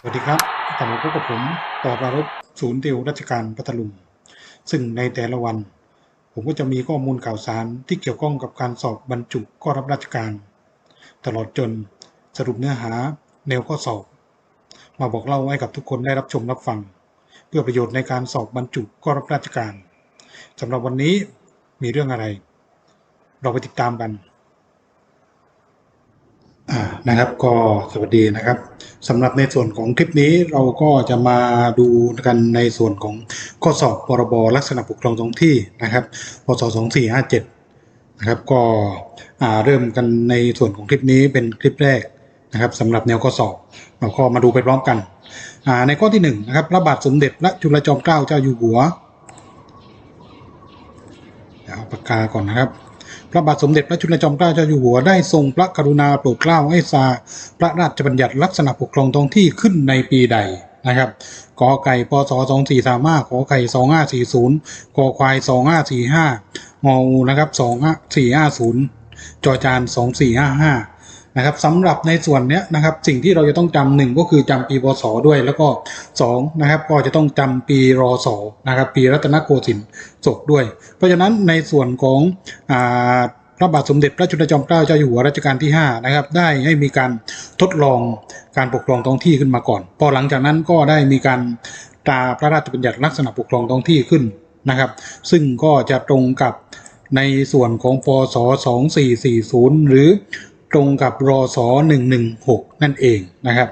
สวัสดีครับกลับมาพบกับผมต่อประรบศูนย์ติวราชการพัทลุง ซึ่งในแต่ละวัน ผมก็จะมีข้อมูลข่าวสารที่เกี่ยวข้องกับการสอบบรรจุข้อรับราชการ ตลอดจนสรุปเนื้อหาแนวข้อสอบ มาบอกเล่าให้กับทุกคนได้รับชมรับฟัง เพื่อประโยชน์ในการสอบบรรจุข้อรับราชการสำหรับวันนี้มีเรื่องอะไร เราไปติดตามกัน นะครับก็สวัสดีนะครับสำหรับในส่วนของคลิปนี้เราก็จะมาดูกันในส่วนของข้อสอบพรบลักษณะปกครองท้องที่นะครับพศ2457นะครับก็เริ่มกันในส่วนของคลิปนี้เป็นคลิปแรกนะครับสำหรับแนวข้อสอบเราก็มาดูไปพร้อมกันในข้อที่หนึ่งนะครับพระบาทสมเด็จพระจุลจอมเกล้าเจ้าอยู่หัวเอาปากกาก่อนนะครับ พระบาทสมเด็จพระจุลจอมเกล้าเจ้าอยู่หัวได้ทรงพระกรุณาโปรดเกล้าให้สาพระราชบัญญัติลักษณะปกครองท้องที่ขึ้นในปีใดนะครับกอไก่พศ2435ขอไข่2540กอควาย2545งองูนะครับ2450จอจาน2455 นะครับสำหรับในส่วนเนี้ยนะครับสิ่งที่เราจะต้องจำหนึ่งก็คือจำปีพศด้วยแล้วก็สองนะครับก็จะต้องจำปีรอสนะครับปีรัตนโกสินทร์ศกด้วย เพราะฉะนั้นในส่วนของอ่าพระบาทสมเด็จพระจุลจอมเกล้าเจ้าอยู่หัวรัชกาลที่5นะครับได้ให้มีการทดลองการปกครองท้องที่ขึ้นมาก่อน พอหลังจากนั้นก็ได้มีการตราพระราชบัญญัติลักษณะปกครองท้องที่ขึ้นนะครับ ซึ่งก็จะตรงกับในส่วนของพศ2440 หรือ ตรงกับรอสอ116 นั่นเองนะครับ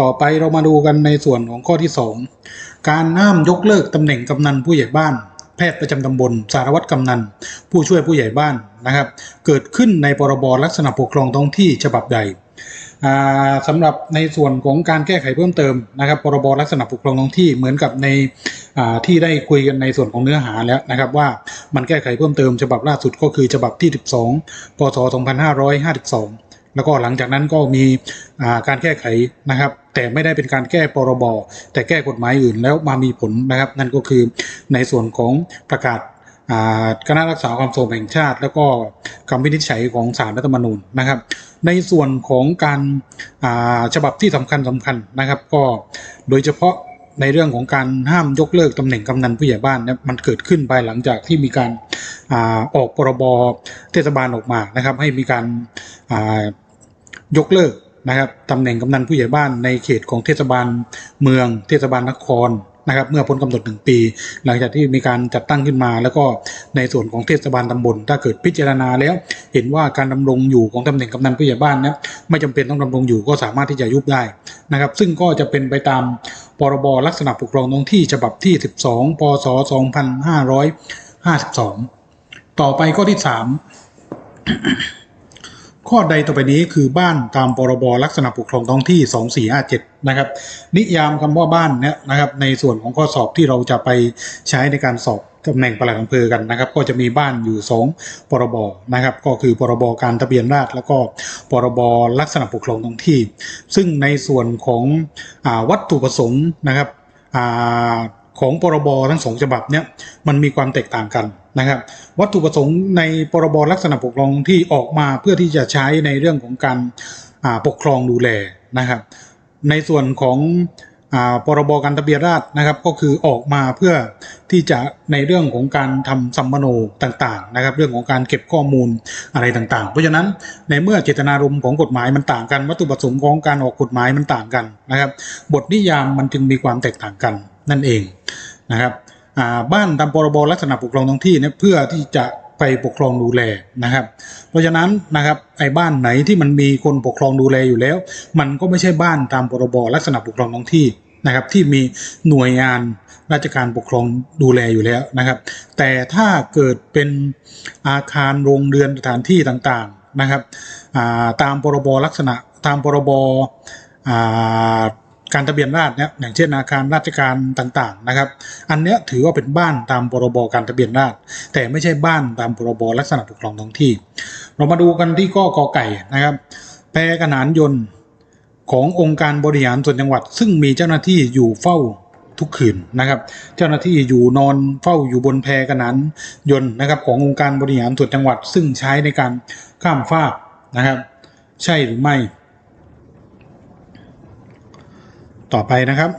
ต่อไปเรามาดูกันในส่วนของข้อที่ 2 การห้ามยกเลิกตำแหน่งกำนันผู้ใหญ่บ้าน แพทย์ประจำตำบล สารวัตรกำนัน ผู้ช่วยผู้ใหญ่บ้านนะครับ เกิดขึ้นในพรบลักษณะปกครองท้องที่ฉบับใด สำหรับในส่วนของการแก้ไขเพิ่มเติมนะครับพรบลักษณะปกครองท้องที่เหมือนกับในที่ได้คุยกันในส่วนของเนื้อหาแล้วนะครับ ว่ามันแก้ไขเพิ่มเติมฉบับล่าสุดก็คือฉบับที่ 12 พศ 2552 แล้วก็หลังจากนั้นก็มีการแก้ไขนะครับ แต่ไม่ได้เป็นการแก้พรบแต่แก้กฎหมายอื่นแล้วมามีผลนะครับ นั่นก็คือในส่วนของประกาศ คณะรักษาความสงบแห่งชาติ แล้วก็คำวินิจฉัยของศาลรัฐธรรมนูญนะครับ ในส่วนของการฉบับที่สำคัญสำคัญนะครับ ก็โดยเฉพาะในเรื่องของการห้ามยกเลิกตำแหน่งกำนันผู้ใหญ่บ้านเนี่ยมันเกิดขึ้นภายหลังจากที่มีการอออกพรบเทศบาลออกมานะครับ ให้มีการยกเลิกนะครับตำแหน่งกำนันผู้ใหญ่บ้านในเขตของเทศบาลเมือง เทศบาลนคร นะครับเมื่อพ้นกำหนดหนึ่งปี หลังจากที่มีการจัดตั้งขึ้นมา แล้วก็ในส่วนของเทศบาลตำบล ถ้าเกิดพิจารณาแล้ว เห็นว่าการดำรงอยู่ของตำแหน่งกำนันผู้ใหญ่บ้านเนี่ยไม่จำเป็นต้องดำรงอยู่ก็สามารถที่จะยุบได้นะครับ ซึ่งก็จะเป็นไปตามพรบลักษณะปกครองท้องที่ฉบับที่ 12 พศ 2552 ต่อไปข้อที่ 3 ข้อใดต่อไปนี้คือบ้านตามพรบลักษณะปกครองท้องที่ 2457 นะครับ นิยามคำว่าบ้านเนี่ยนะครับ ในส่วนของข้อสอบที่เราจะไปใช้ในการสอบตำแหน่งปลัดอำเภอกันนะครับ ก็จะมีบ้านอยู่ 2 พรบนะครับ ก็คือพรบการทะเบียนราษฎร์แล้วก็พรบลักษณะปกครองท้องที่ ซึ่งในส่วนของอวัตถุประสงค์นะครับอ่า ของพรบทั้งสองฉบับเนี่ยมันมีความแตกต่างกันนะครับ วัตถุประสงค์ในพรบลักษณะปกครองที่ออกมาเพื่อที่จะใช้ในเรื่องของการปกครองดูแลนะครับ ในส่วนของ พรบการทะเบียนราษฎร์นะครับก็คือออกมาเพื่อที่จะในเรื่องของการทำสัมมโนต่างๆนะครับ เรื่องของการเก็บข้อมูลอะไรต่างๆ เพราะฉะนั้นในเมื่อเจตนารมณ์ของกฎหมายมันต่างกัน วัตถุประสงค์ของการออกกฎหมายมันต่างกันนะครับ บทนิยามมันจึงมีความแตกต่างกันนั่นเองนะครับอ่าบ้านตามพรบลักษณะปกครองท้องที่เนี่ยเพื่อที่จะ ไปปกครองดูแลนะครับ เพราะฉะนั้นนะครับไอ้บ้านไหนที่มันมีคนปกครองดูแลอยู่แล้ว มันก็ไม่ใช่บ้านตามพรบลักษณะปกครองท้องที่นะครับ ที่มีหน่วยงานราชการปกครองดูแลอยู่แล้วนะครับ แต่ถ้าเกิดเป็นอาคารโรงเรือนสถานที่ต่างๆนะครับาตามพรบลักษณะตามพรบา การทะเบียนราษฎร์เนี่ยอย่างเช่นอาคารราชการต่างๆนะครับ อันเนี้ยถือว่าเป็นบ้านตามพรบการทะเบียนราษฎร์แต่ไม่ใช่บ้านตามพรบลักษณะปกครองท้องที่ เรามาดูกันที่ข้อกอไก่นะครับแพรขนานยนต์ขององค์การบริหารส่วนจังหวัด ซึ่งมีเจ้าหน้าที่อยู่เฝ้าทุกคืนนะครับ เจ้าหน้าที่อยู่นอนเฝ้าอยู่บนแพรขนานยนต์นะครับ ขององค์การบริหารส่วนจังหวัด ซึ่งใช้ในการข้ามฟากนะครับ ใช่หรือไม่ ต่อไปนะครับ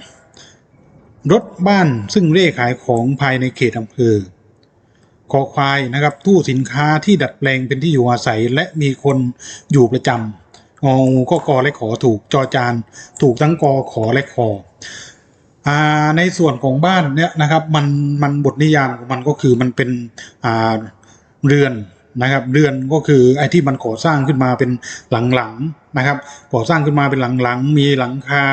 รถบ้านซึ่งเร่ขายของภายในเขตอำเภอคอควายนะครับตู้สินค้าที่ดัดแปลงเป็นที่อยู่อาศัยและมีคนอยู่ประจำงองูก็กอและขอถูกจอจาน ถูกทั้งกอขอและคออในส่วนของบ้านเนี่ยนะครับมันมันบทนิยามของมันก็คือมันเป็นเรือน นะครับเรือนก็คือไอ้ที่มันก่อสร้างขึ้นมาเป็นหลังๆนะครับก่อสร้างขึ้นมาเป็นหลังๆ มีหลังคา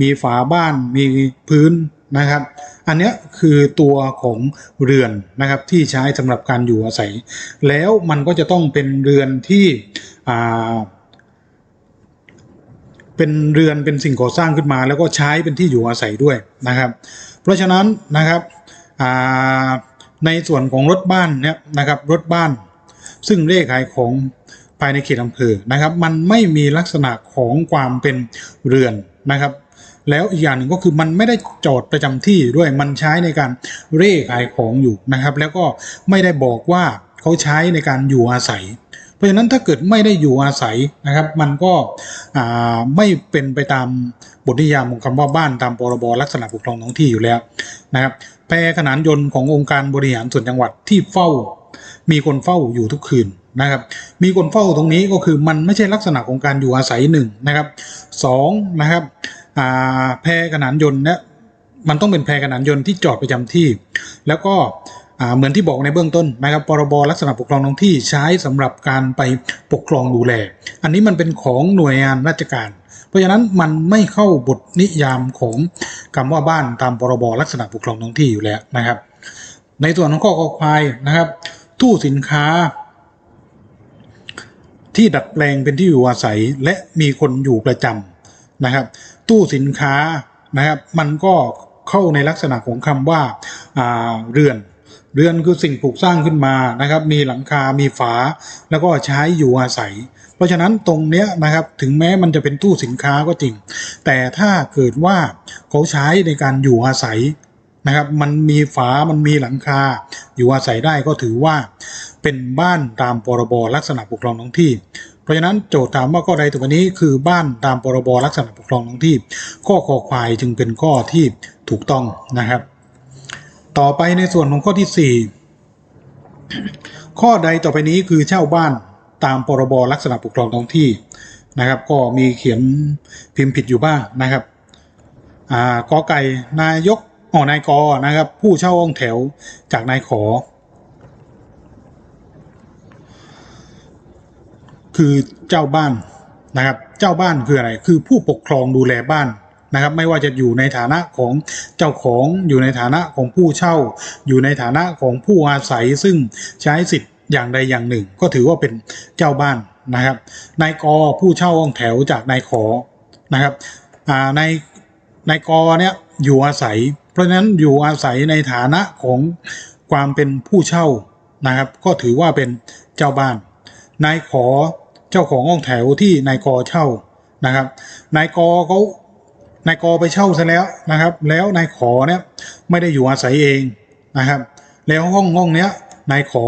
มีฝาบ้าน มีพื้นนะครับ อันนี้คือตัวของเรือนนะครับที่ใช้สำหรับการอยู่อาศัย แล้วมันก็จะต้องเป็นเรือนที่เป็นเรือนเป็นสิ่งก่อสร้างขึ้นมา แล้วก็ใช้เป็นที่อยู่อาศัยด้วยนะครับ เพราะฉะนั้นนะครับในส่วนของรถบ้านเนี่ยนะครับรถบ้าน ซึ่งเลขขายของภายในเขตอำเภอนะครับ มันไม่มีลักษณะของความเป็นเรือนนะครับ แล้วอีกอย่างหนึ่งก็คือมันไม่ได้จอดประจำที่ด้วยมันใช้ในการเร่ขายของอยู่นะครับ แล้วก็ไม่ได้บอกว่าเขาใช้ในการอยู่อาศัย เพราะฉะนั้นถ้าเกิดไม่ได้อยู่อาศัยนะครับ มันก็ไม่เป็นไปตามบทนิยามของคำว่าบ้านตามพรบลักษณะปกครองท้องที่อยู่แล้วนะครับแพรขนานยนต์ขององค์การบริหารส่วนจังหวัดที่เฝ้า มีคนเฝ้าอยู่ทุกคืนนะครับ มีคนเฝ้าตรงนี้ก็คือมันไม่ใช่ลักษณะของการอยู่อาศัยหนึ่งนะครับสองนะครับแพรขนานยนต์เนี่ยมันต้องเป็นแพรขนานยนต์ที่จอดประจำที่ แล้วก็เหมือนที่บอกในเบื้องต้นนะครับพรบลักษณะปกครองท้องที่ใช้สำหรับการไปปกครองดูแล อันนี้มันเป็นของหน่วยงานราชการ เพราะฉะนั้นมันไม่เข้าบทนิยามของคำว่าบ้านตามพรบลักษณะปกครองท้องที่อยู่แล้วนะครับ ในส่วนของข้อคอควายนะครับ ตู้สินค้า ที่ดัดแปลงเป็นที่อยู่อาศัยและมีคนอยู่ประจำนะครับ ตู้สินค้านะครับ มันก็เข้าในลักษณะของคำว่าาเรือน เรือนคือสิ่งปลูกสร้างขึ้นมานะครับ มีหลังคา มีฝา แล้วก็ใช้อยู่อาศัย เพราะฉะนั้นตรงเนี้ยนะครับ ถึงแม้มันจะเป็นตู้สินค้าก็จริง แต่ถ้าเกิดว่าเขาใช้ในการอยู่อาศัย นะครับ มันมีฝา มันมีหลังคา อยู่อาศัยได้ก็ถือว่าเป็นบ้านตามพรบลักษณะปกครองท้องที่ เพราะฉะนั้นโจทย์ถามว่าข้อใดถูกกว่านี้คือบ้านตามพรบลักษณะปกครองท้องที่ ข้อคอควายจึงเป็นข้อที่ถูกต้องนะครับ ต่อไปในส่วนของข้อที่ 4 ข้อใดต่อไปนี้คือเช่าบ้านตามพรบลักษณะปกครองท้องที่นะครับ ก็มีเขียนพิมพ์ผิดอยู่บ้างนะครับอ่ากอไก่นายก อ๋อนายกอนะครับ ผู้เช่าห้องแถวจากนายขอ คือเจ้าบ้านนะครับ เจ้าบ้านคืออะไร คือผู้ปกครองดูแลบ้านนะครับ ไม่ว่าจะอยู่ในฐานะของเจ้าของอยู่ในฐานะของผู้เช่า อยู่ในฐานะของผู้อาศัยซึ่งใช้สิทธิ์อย่างใดอย่างหนึ่ง ก็ถือว่าเป็นเจ้าบ้านนะครับนายกอผู้เช่าห้องแถวจากนายขอนะครับอ่าในนายกเนี่ย อยู่อาศัย เพราะฉะนั้นอยู่อาศัยในฐานะของความเป็นผู้เช่านะครับ ก็ถือว่าเป็นเจ้าบ้าน นายขอเจ้าของห้องแถวที่นายกอเช่านะครับ นายกอเขานายกอไปเช่าซะแล้วนะครับ แล้วนายขอเนี่ยไม่ได้อยู่อาศัยเองนะครับ แล้วห้องห้องเนี้ยนายขอ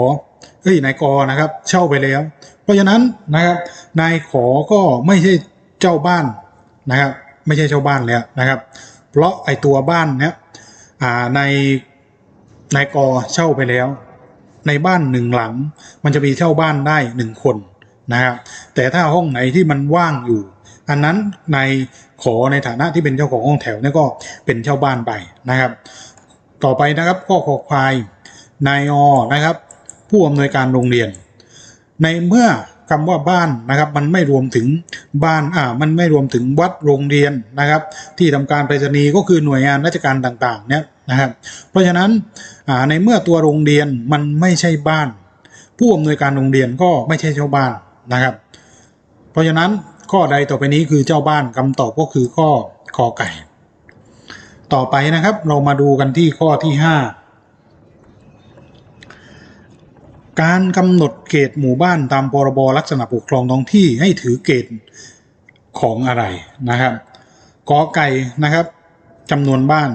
เอ้ยนายกอนะครับ เช่าไปแล้ว เพราะฉะนั้นนะครับนายขอก็ไม่ใช่เจ้าบ้านนะครับ ไม่ใช่เจ้าบ้านแล้วนะครับ เพราะไอตัวบ้านเนี้ยในนายกอเช่าไปแล้ว ในบ้านหนึ่งหลัง มันจะมีเช่าบ้านได้หนึ่งคนนะครับแต่ถ้าห้องไหนที่มันว่างอยู่ อันนั้นในขอในฐานะที่เป็นเจ้าของห้องแถวเนี่ยก็เป็นเช่าบ้านไปนะครับ ต่อไปนะครับข้อขอควายนายอนะครับ ผู้อำนวยการโรงเรียน ในเมื่อ คำว่าบ้านนะครับ มันไม่รวมถึงบ้านอ่ามันไม่รวมถึงวัดโรงเรียนนะครับ ที่ทำการไปรษณีย์ก็คือหน่วยงานราชการต่างๆเนี่ยนะครับ เพราะฉะนั้นอ่าในเมื่อตัวโรงเรียนมันไม่ใช่บ้าน ผู้อำนวยการโรงเรียนก็ไม่ใช่เจ้าบ้านนะครับ เพราะฉะนั้นข้อใดต่อไปนี้คือเจ้าบ้านคำตอบก็คือข้อกอไก่ ต่อไปนะครับเรามาดูกันที่ข้อที่ 5 การกำหนดเขตหมู่บ้านตามพรบลักษณะปกครองท้องที่ให้ถือเกณฑ์ของอะไรนะครับกอไก่นะครับจำนวนบ้าน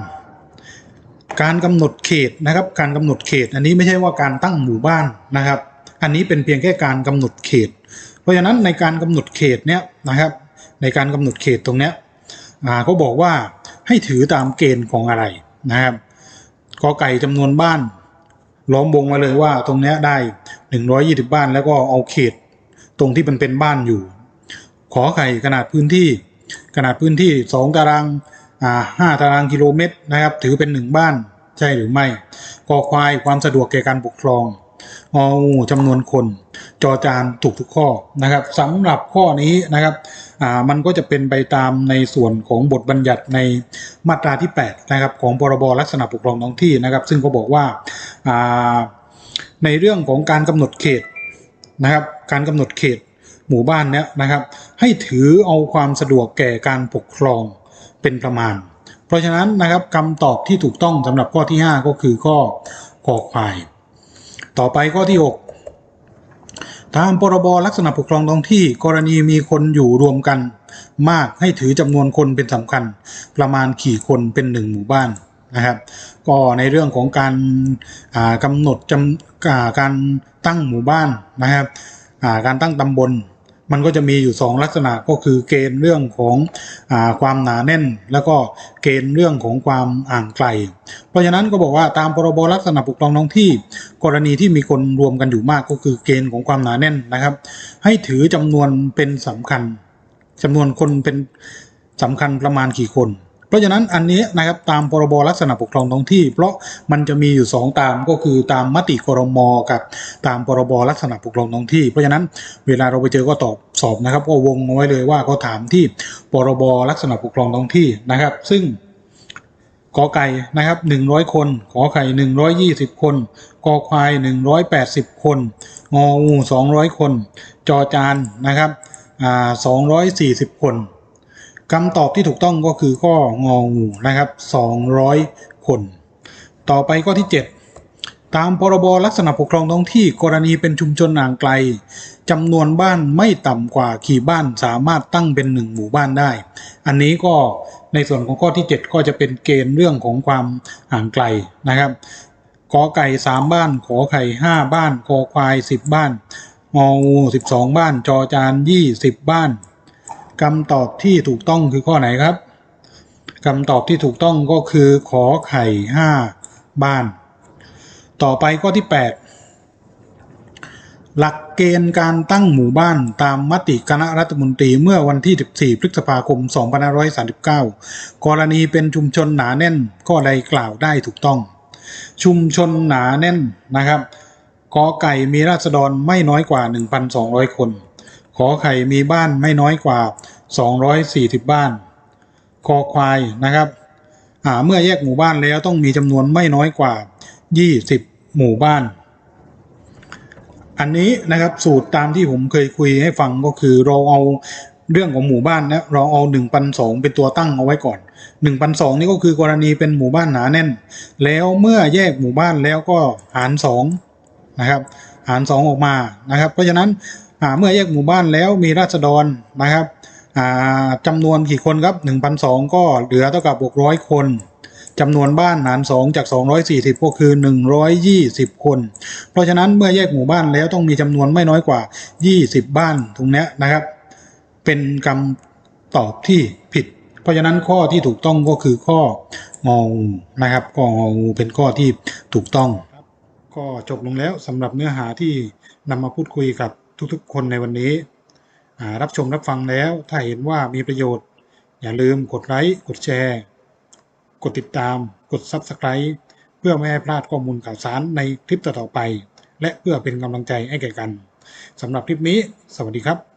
การกำหนดเขตนะครับ การกำหนดเขต อันนี้ไม่ใช่ว่าการตั้งหมู่บ้านนะครับ อันนี้เป็นเพียงแค่การกำหนดเขต เพราะฉะนั้นในการกำหนดเขตเนี้ยนะครับ ในการกำหนดเขตตรงเนี้ยเขาบอกว่าให้ถือตามเกณฑ์ของอะไรนะครับกอไก่จำนวนบ้าน ล้อมวงมาเลยว่าตรงเนี้ยได้ 120 บ้านแล้วก็เอาเขต ตรงที่มันเป็นบ้านอยู่ ขอไข่ขนาดพื้นที่ ขนาดพื้นที่ 2 ตารางอ่า5ตารางกิโลเมตรนะครับ ถือเป็นหนึ่งบ้านใช่หรือไม่กอควายความสะดวกแก่การปกครอง งองูจำนวนคน จอจานถูกทุกข้อนะครับสำหรับข้อนี้นะครับมันก็จะเป็นไปตามในส่วนของบทบัญญัติในมาตราที่8นะครับของพรบลักษณะปกครองท้องที่นะครับ ซึ่งก็บอกว่าในเรื่องของการกำหนดเขตนะครับ การกำหนดเขตหมู่บ้านเนี้ยนะครับ ให้ถือเอาความสะดวกแก่การปกครองเป็นประมาณ เพราะฉะนั้นนะครับคำตอบที่ถูกต้องสำหรับข้อที่ 5 ก็คือข้อคอควาย ต่อไปข้อที่ 6 ตามพรบลักษณะปกครองท้องที่กรณีมีคนอยู่รวมกัน มากให้ถือจำนวนคนเป็นสำคัญ ประมาณขี่คนเป็นหนึ่งหมู่บ้านนะครับ ก็ในเรื่องของการอ่ากำหนดจำอ่าการตั้งหมู่บ้านนะครับการตั้งตำบล มันก็จะมีอยู่ 2 ลักษณะก็คือเกณฑ์เรื่องของอความหนาแน่น แล้วก็เกณฑ์เรื่องของความอ่างไกล เพราะฉะนั้นก็บอกว่าตามพรบลักษณะปกครองท้องที่ กรณีที่มีคนรวมกันอยู่มากก็คือเกณฑ์ของความหนาแน่นนะครับ ให้ถือจำนวนเป็นสำคัญจำนวนคนเป็นสำคัญประมาณกี่คน เพราะฉะนั้นอันนี้นะครับตามพรบลักษณะปกครองท้องที่ เพราะมันจะมีอยู่ 2 ตามก็คือตามมติครมกับตามพรบลักษณะปกครองท้องที่ เพราะฉะนั้นเวลาเราไปเจอก็ตอบสอบนะครับก็วงเอาไว้เลยว่าเขาถามที่พรบลักษณะปกครองท้องที่นะครับ ซึ่งกอไก่นะครับ100 คนขอไข่120 คนกอควาย 180 คน งองู200 คน จอจานนะครับอ่า240 คน คำตอบที่ถูกต้องก็คือข้ององูนะครับ 200 คน ต่อไปข้อที่ 7 ตามพรบลักษณะปกครองท้องที่กรณีเป็นชุมชนห่างไกลจำนวนบ้านไม่ต่ำกว่าขี่บ้านสามารถตั้งเป็นหนึ่งหมู่บ้านได้ อันนี้ก็ในส่วนของข้อที่ 7 ก็จะเป็นเกณฑ์เรื่องของความห่างไกลนะครับกอไก่ 3 บ้าน ขอไข่ 5 บ้านกอควาย 10 บ้านงองู12 บ้าน จอจาน 20 บ้าน คำตอบที่ถูกต้องคือข้อไหนครับคำตอบที่ถูกต้องก็คือขอไข่5บ้าน ต่อไปข้อที่ 8 หลักเกณฑ์การตั้งหมู่บ้านตามมติคณะรัฐมนตรีเมื่อวันที่ 14 พฤษภาคม 2539 กรณีเป็นชุมชนหนาแน่นก็ใดกล่าวได้ถูกต้อง ชุมชนหนาแน่นนะครับกอไก่มีราษฎรไม่น้อยกว่า 1,200 คน ขอไข่มีบ้านไม่น้อยกว่า 240 บ้าน คอควายนะครับอ่าเมื่อแยกหมู่บ้านแล้วต้องมีจำนวนไม่น้อยกว่า 20 หมู่บ้าน อันนี้นะครับสูตรตามที่ผมเคยคุยให้ฟังก็คือเราเอาเรื่องของหมู่บ้านนะเราเอา1 0 0 2เป็นตัวตั้งเอาไว้ก่อน1 0 0 2นี่ก็คือกรณีเป็นหมู่บ้านหนาแน่น แล้วเมื่อแยกหมู่บ้านแล้วก็หาร2นะครับหาร 2 ออกมานะครับ เพราะฉะนั้นอ่าเมื่อแยกหมู่บ้านแล้วมีราษฎรนะครับ จำนวนกี่คนครับ 1,200 ก็เหลือเท่ากับ 600 คนจำนวนบ้านหาร 2 จาก 240 ก็คือ 120 คน เพราะฉะนั้นเมื่อแยกหมู่บ้านแล้วต้องมีจำนวนไม่น้อยกว่า 20 บ้านตรงนี้นะครับ เป็นคำตอบที่ผิด เพราะฉะนั้นข้อที่ถูกต้องก็คือข้ององูนะครับข้ององูเป็นข้อที่ถูกต้องก็จบลงแล้วสำหรับเนื้อหาที่นำมาพูดคุยกับทุกๆ คนในวันนี้ รับชมรับฟังแล้ว ถ้าเห็นว่ามีประโยชน์ อย่าลืมกดไลค์กดแชร์ กดติดตาม กด Subscribe เพื่อไม่ให้พลาดข้อมูลข่าวสารในคลิปต่อๆไป และเพื่อเป็นกำลังใจให้แก่กันสำหรับคลิปนี้ สวัสดีครับ